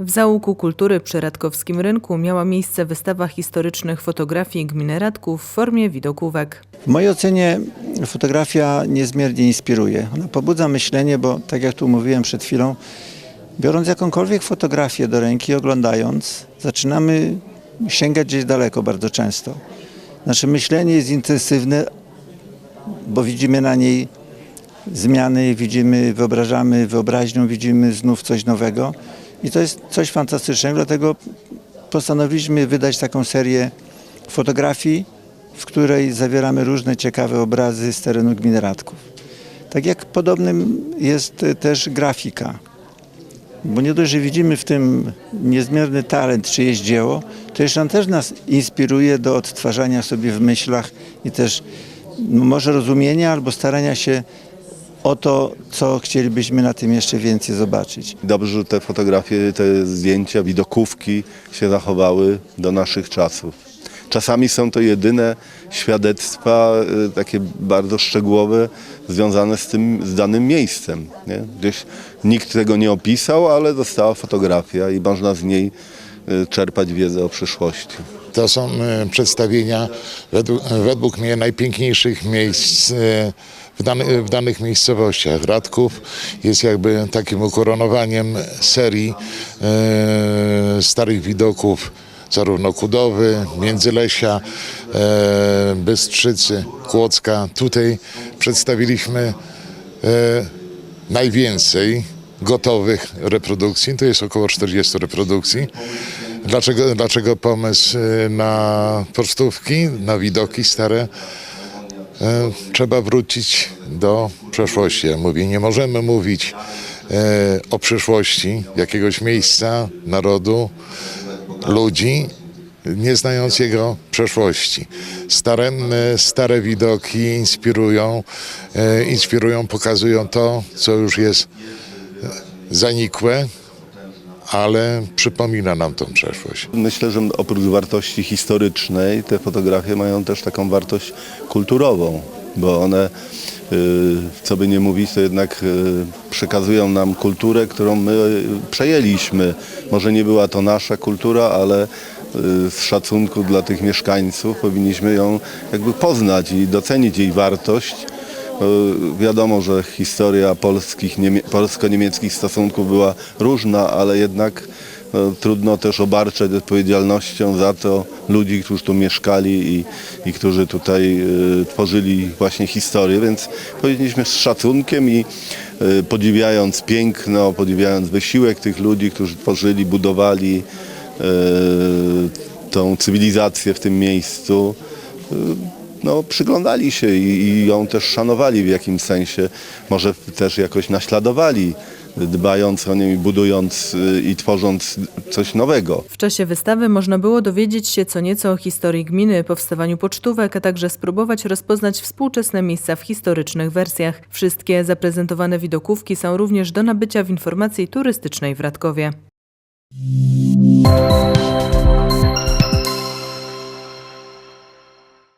W Załuku Kultury przy Radkowskim Rynku miała miejsce wystawa historycznych fotografii gminy Radków w formie widokówek. W mojej ocenie fotografia niezmiernie inspiruje. Ona pobudza myślenie, bo tak jak tu mówiłem przed chwilą, biorąc jakąkolwiek fotografię do ręki, oglądając, zaczynamy sięgać gdzieś daleko bardzo często. Nasze myślenie jest intensywne, bo widzimy na niej zmiany, widzimy, wyobrażamy wyobraźnią, widzimy znów coś nowego i to jest coś fantastycznego, dlatego postanowiliśmy wydać taką serię fotografii, w której zawieramy różne ciekawe obrazy z terenu gminy Radków. Tak jak podobnym jest też grafika, bo nie dość, że widzimy w tym niezmierny talent czyjeś dzieło, to jeszcze on też nas inspiruje do odtwarzania sobie w myślach i też może rozumienia albo starania się o to, co chcielibyśmy na tym jeszcze więcej zobaczyć. Dobrze, że te fotografie, te zdjęcia, widokówki się zachowały do naszych czasów. Czasami są to jedyne świadectwa y, takie bardzo szczegółowe związane z tym, z danym miejscem. Nie? Gdzieś nikt tego nie opisał, ale została fotografia i można z niej y, czerpać wiedzę o przyszłości. To są e, przedstawienia według, według mnie najpiękniejszych miejsc w, w danych miejscowościach. Radków jest jakby takim ukoronowaniem serii e, starych widoków, zarówno Kudowy, Międzylesia, e, Bystrzycy, Kłodzka. Tutaj przedstawiliśmy e, najwięcej gotowych reprodukcji, to jest około 40 reprodukcji. Dlaczego, dlaczego pomysł y, na pocztówki, na widoki stare? E, Trzeba wrócić do przeszłości. Ja mówię, nie możemy mówić e, o przyszłości jakiegoś miejsca, narodu, ludzi, nie znając jego przeszłości. Stare, stare widoki inspirują, e, inspirują, pokazują to, co już jest zanikłe, ale przypomina nam tą przeszłość. Myślę, że oprócz wartości historycznej, te fotografie mają też taką wartość kulturową, bo one, y, co by nie mówić, to jednak y, przekazują nam kulturę, którą my przejęliśmy. Może nie była to nasza kultura, ale y, z szacunku dla tych mieszkańców powinniśmy ją jakby poznać i docenić jej wartość. E, Wiadomo, że historia polsko-niemieckich stosunków była różna, ale jednak e, trudno też obarczać odpowiedzialnością za to ludzi, którzy tu mieszkali i, i którzy tutaj e, tworzyli właśnie historię, więc powinniśmy z szacunkiem i podziwiając piękno, podziwiając wysiłek tych ludzi, którzy tworzyli, budowali tą cywilizację w tym miejscu, no, przyglądali się i, i ją też szanowali w jakimś sensie, może też jakoś naśladowali, dbając o nią i budując y, i tworząc coś nowego. W czasie wystawy można było dowiedzieć się co nieco o historii gminy, powstawaniu pocztówek, a także spróbować rozpoznać współczesne miejsca w historycznych wersjach. Wszystkie zaprezentowane widokówki są również do nabycia w informacji turystycznej w Radkowie.